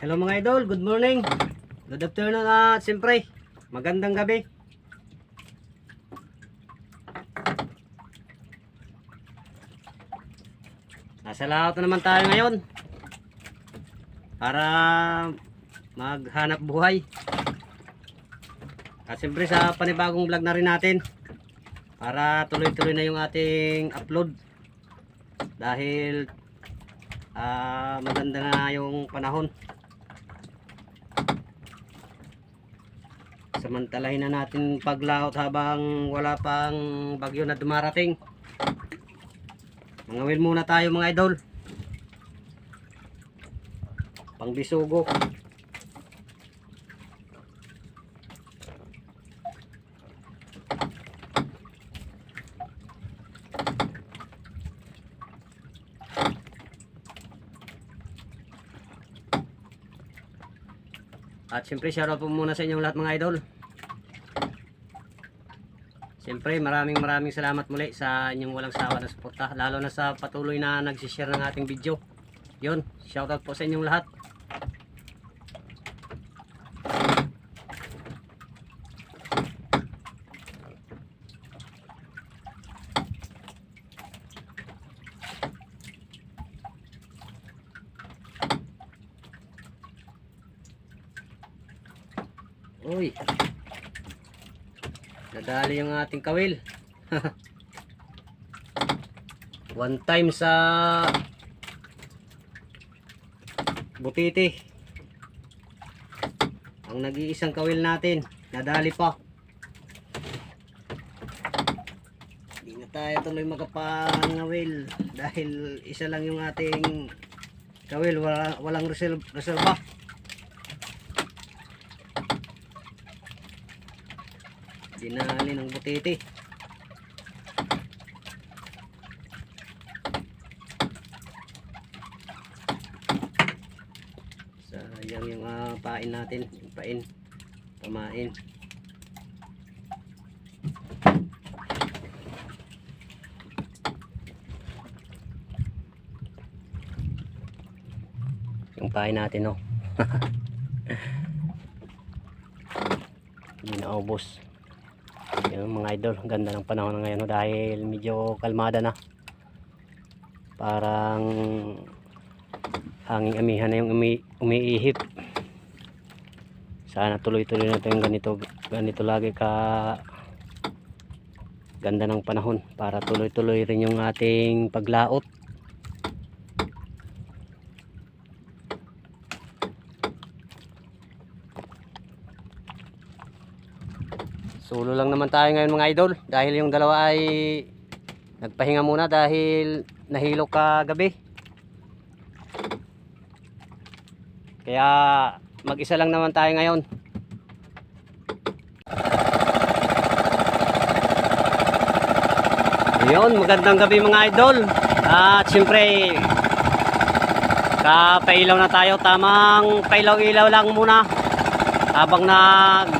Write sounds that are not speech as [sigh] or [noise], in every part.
Hello mga idol, good morning. Good afternoon at siyempre, magandang gabi. Nasa lahat na naman tayo ngayon para maghanap buhay. At siyempre sa panibagong vlog na rin natin para tuloy-tuloy na yung ating upload dahil ah, maganda na yung panahon. Samantalahin na natin paglaot habang wala pang bagyo na dumarating. Mangawil muna tayo mga idol. Pangbisugo. Siyempre shoutout po muna sa inyong lahat mga idol. Siyempre maraming maraming salamat muli sa inyong walang sawa na suporta. Lalo na sa patuloy na nagsishare ng ating video. Yun, shoutout po sa inyong lahat. Nadali yung ating kawil. [laughs] One time sa butiti. Ang nag-iisang kawil natin. Nadali pa. Hindi na tayo tuloy makapangawil dahil isa lang yung ating kawil. Wala, walang reserve, reserva. Dinali ng butiti. Sayang yung ah, pain natin. Pain. Pamain. Yung pain natin, oh. [laughs] Hindi na Yung mga idol, ganda ng panahon na ngayon dahil medyo kalmada na. Parang hanging amihan na yung umi, umiihip. Sana tuloy-tuloy na ito yung ganito, ganito lagi ka ganda ng panahon para tuloy-tuloy rin yung ating paglaot. Solo lang naman tayo ngayon mga idol dahil yung dalawa ay nagpahinga muna dahil nahilo ka gabi. Kaya mag-isa lang naman tayo ngayon. Ayun, magandang gabi mga idol. At siyempre, kapailaw na tayo. Tamang pailaw-ilaw lang muna. Habang nag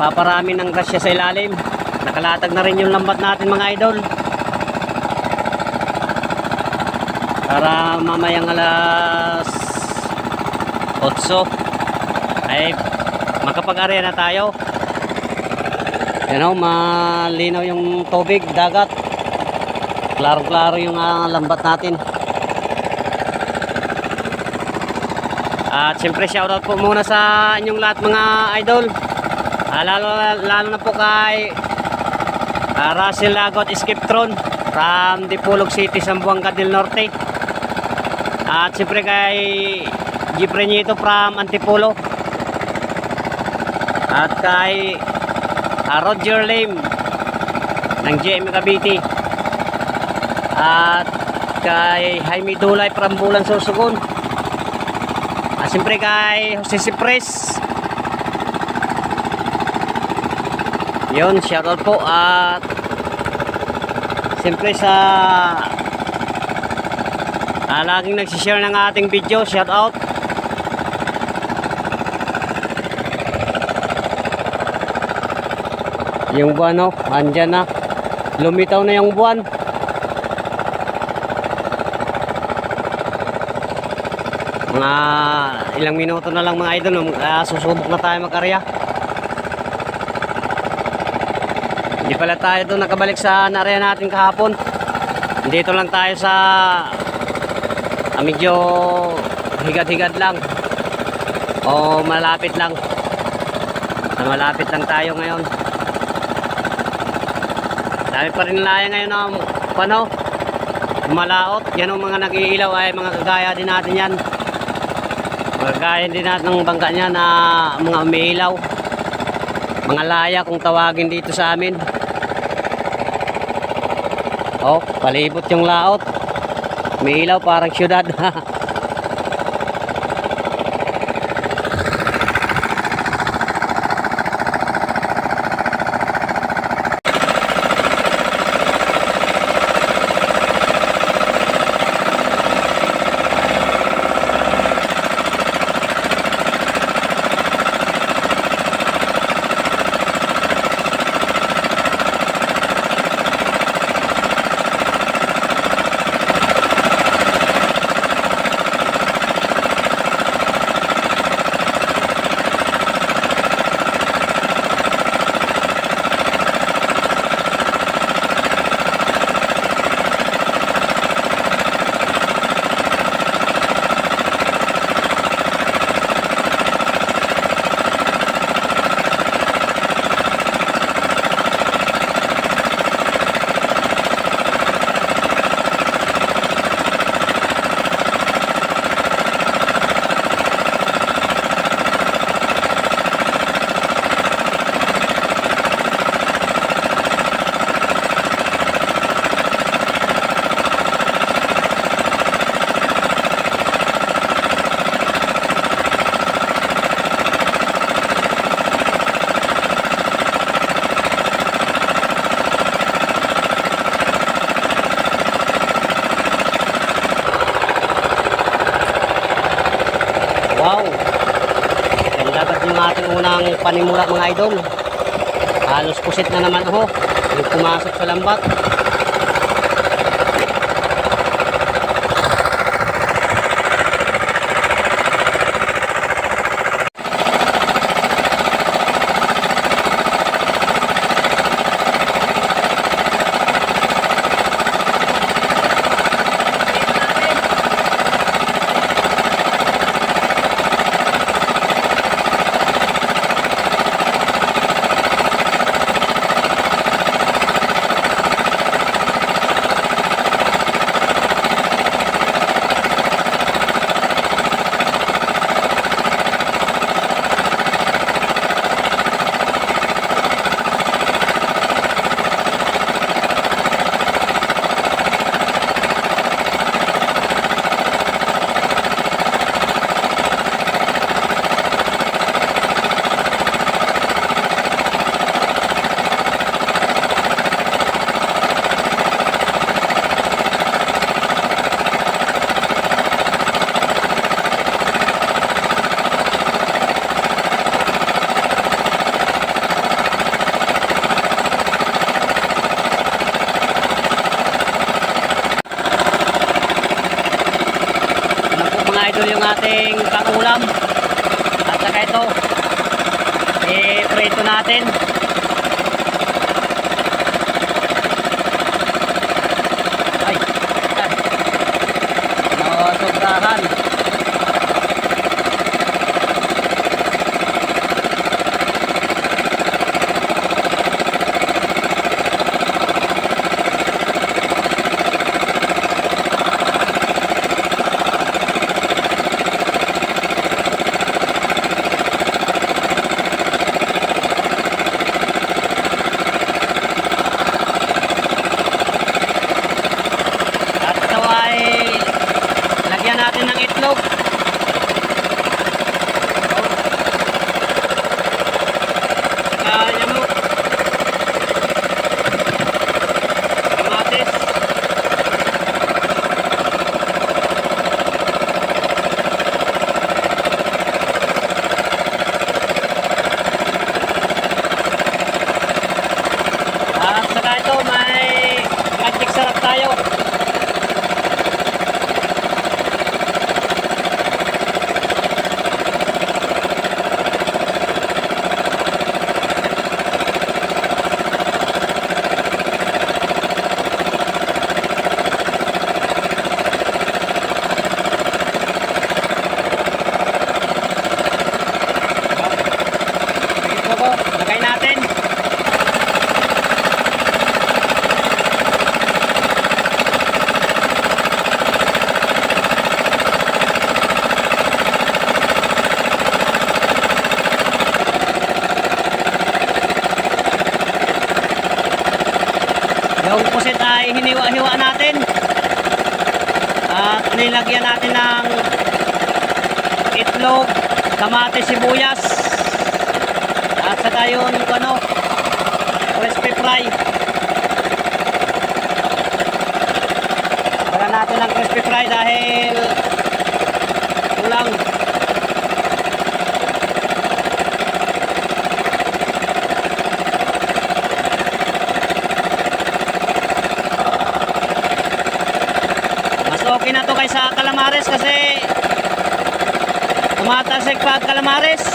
paparami ng grasya sa ilalim. Nakalatag na rin yung lambat natin mga idol. Para mamayang alas 8 ay makapag-area na tayo. You know, malinaw yung tubig, dagat. Klaro-klaro yung ah, lambat natin. At siyempre shoutout po muna sa inyong lahat mga idol Ah, lalo, lalo na po kay ah, Russell Lagot Skiptron from Dipolog City, Sambuanga del Norte. At siyempre kay Gipreñito from Antipolo. At kay ah, Roger Lim ng GM Cavite. At kay Jaime Dulay from Bulan Susugon. At siyempre kay Jose Cipres Yun, shoutout po at siyempre sa ah, laging nagsishare ng ating video, shoutout. Yung buwan no, andyan na. Lumitaw na yung buwan. Mga ilang minuto na lang mga idol, uh, susubok na tayo mag-arya. Hindi pala tayo doon nakabalik sa area natin kahapon. Dito lang tayo sa ah, medyo higad-higad lang. O malapit lang. Na malapit lang tayo ngayon. Dami pa rin laya ngayon ng pano. Malaot. Yan ang mga nag-iilaw ay mga kagaya din natin yan. Kagaya din natin ng bangka niya na mga umiilaw. Mga laya kung tawagin dito sa amin. Oh, palibot yung laot. May ilaw parang syudad. [laughs] wow. Ang dagat yung ating unang panimula mga idol. Pusit na naman ho. Yung pumasok sa lambat. Ano po mga idol yung ating pangulam. At saka ito, i-prito natin. Natin ng crispy fry dahil kulang. Mas okay na to kaysa calamares kasi tumatasig pa ang calamares.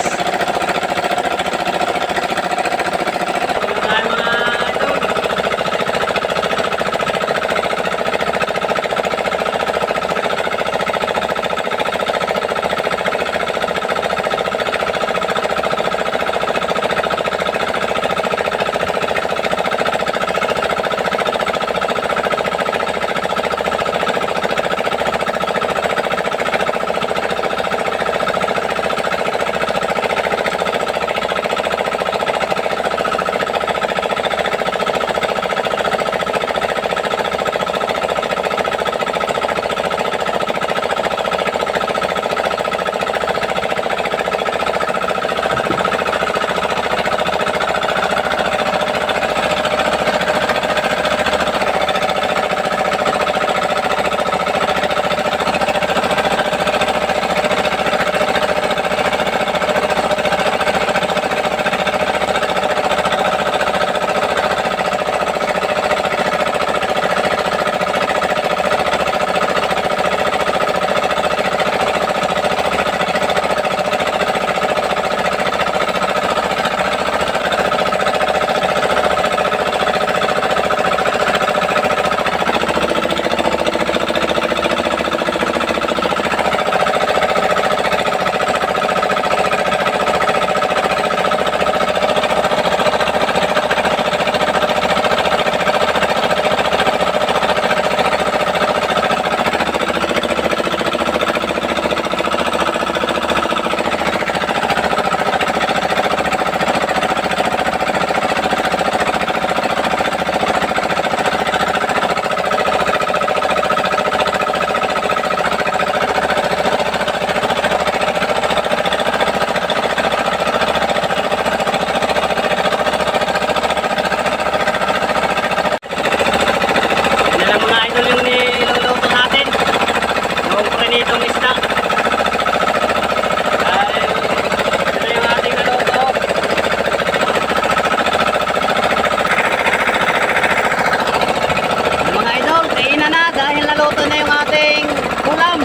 Kainan na dahil naluto na yung ating ulam.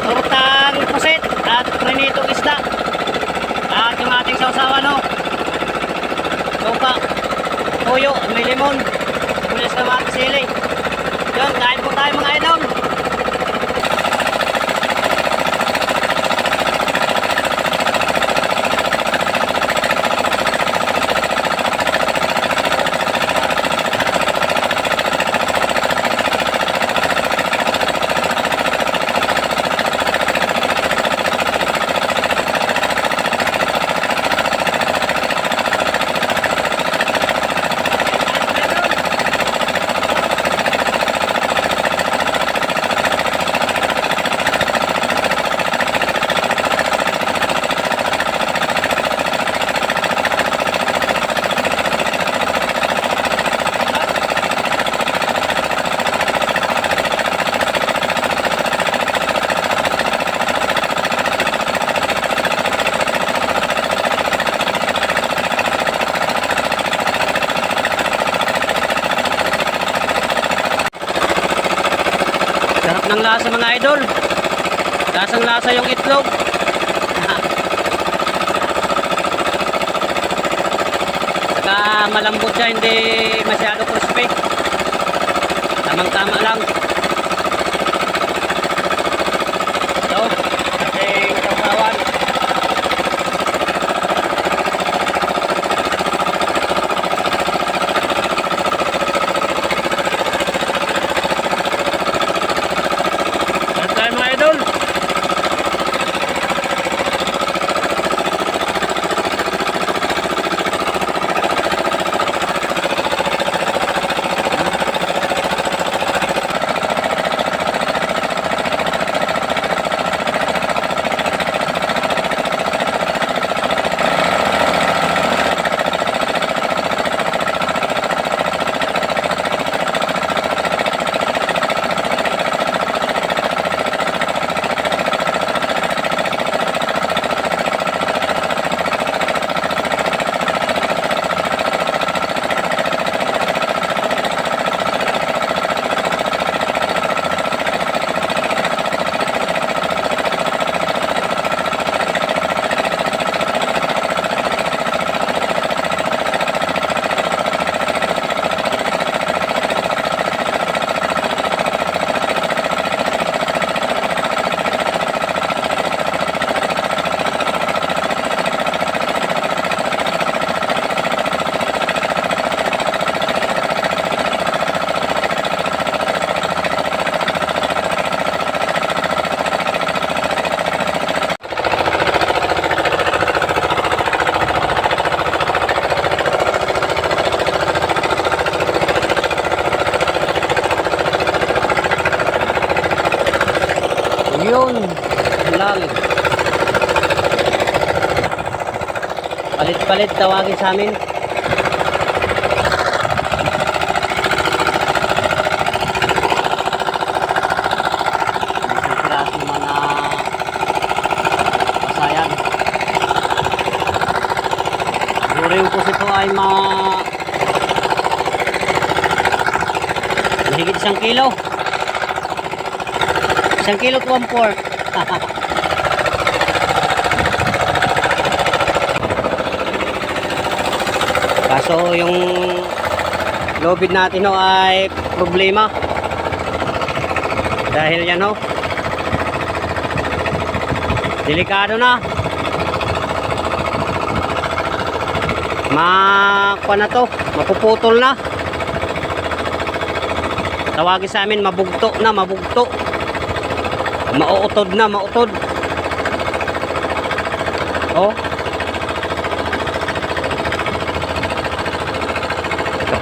Tortang pusit at prinitong isda. At yung ating sausawan, no? Sopa tuyo, may limon, pulis na mga sili. Yun, kain po tayo mga idol. Sarap ng lasa mga idol. Lasang lasa yung itlog. Saka malambot siya, hindi masyado crispy. Tamang tama lang. Palit-palit tawagin sa amin. Yung pusito ay ma... Mahigit isang kilo. Isang kilo to one fourth. Kaso yung lobid natin ho ay problema. Dahil yan ho. Delikado na. Ma kuha na to, mapuputol na. Tawagin sa amin mabugto na, mabugto. Mauutod na, mautod. Oh.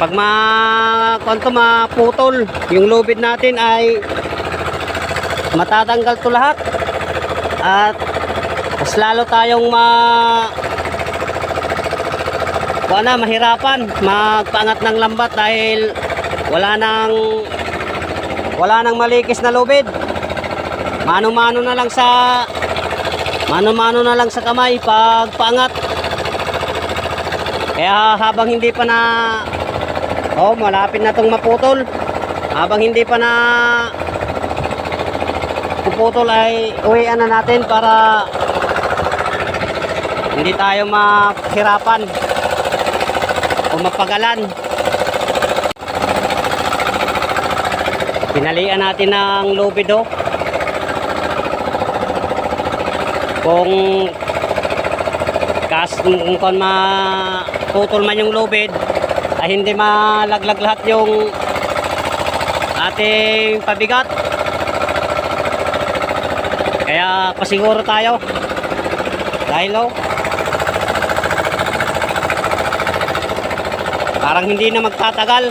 Kapag ma kwanto maputol, yung lubid natin ay matatanggal to lahat. At mas lalo tayong ma na, mahirapan magpangat ng lambat dahil wala nang wala nang malikis na lubid. Mano-mano na lang sa mano-mano na lang sa kamay pag paangat. Kaya habang hindi pa na Oh, malapit na tong maputol. Habang hindi pa na puputol ay uwian na natin para hindi tayo mahirapan o mapagalan. Pinalian natin ng lubid oh. Kung kas kung, kung maputol man yung lubid ay hindi malaglag lahat yung ating pabigat. Kaya pasiguro tayo. Dahil oh, parang hindi na magtatagal.